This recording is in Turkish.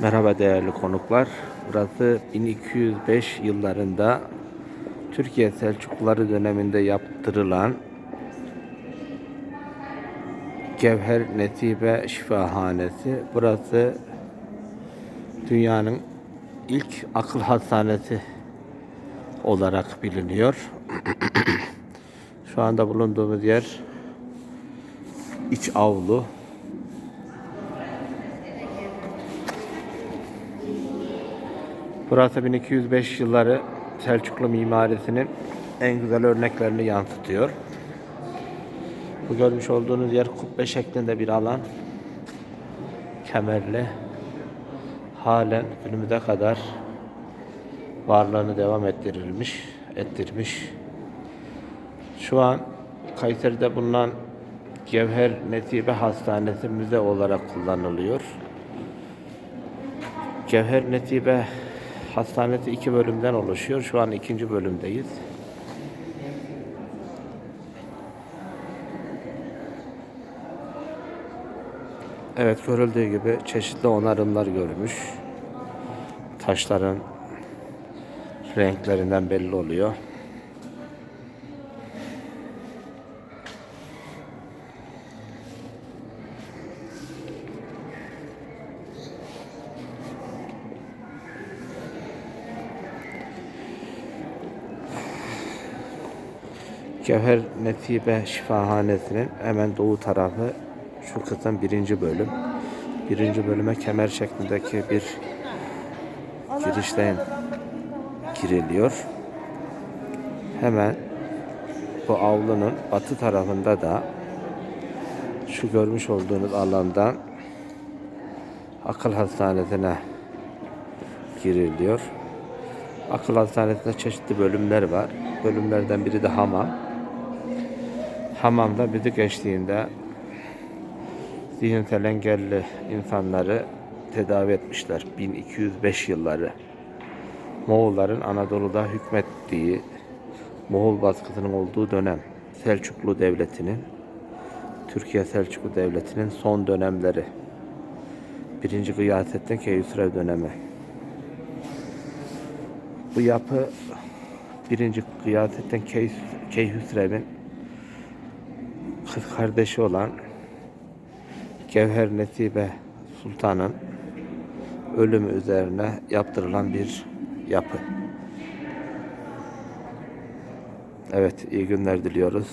Merhaba değerli konuklar. Burası 1205 yıllarında Türkiye Selçukluları döneminde yaptırılan Gevher Netibe Şifahanesi. Burası dünyanın ilk akıl hastanesi olarak biliniyor. Şu anda bulunduğumuz yer iç avlu. Burası 1205 yılları Selçuklu mimarisinin en güzel örneklerini yansıtıyor. Bu görmüş olduğunuz yer kubbe şeklinde bir alan. Kemerli. Halen günümüze kadar varlığını devam ettirilmiş, ettirmiş. Şu an Kayseri'de bulunan Gevher Netibe Hastanesi müze olarak kullanılıyor. Gevher Netibe Hastanesi iki bölümden oluşuyor. Şu an ikinci bölümdeyiz. Evet görüldüğü gibi çeşitli onarımlar görmüş. Taşların renklerinden belli oluyor. Gevher Netibe Şifahanesi'nin hemen doğu tarafı şu kısım birinci bölüm. Birinci bölüme kemer şeklindeki bir girişten giriliyor. Hemen bu avlunun batı tarafında da şu görmüş olduğunuz alandan akıl hastanesine giriliyor. Akıl hastanesinde çeşitli bölümler var. Bölümlerden biri de hamam. Hamamda bizi geçtiğinde zihinsel engelli insanları tedavi etmişler. 1205 yılları. Moğolların Anadolu'da hükmettiği Moğol baskısının olduğu dönem Selçuklu Devleti'nin Türkiye Selçuklu Devleti'nin son dönemleri. Birinci Gıyasettin Keyhüsrev dönemi. Bu yapı birinci Gıyasettin Key- Keyhüsrev'in kız kardeşi olan Gevher Netibe Sultan'ın ölümü üzerine yaptırılan bir yapı. Evet, iyi günler diliyoruz.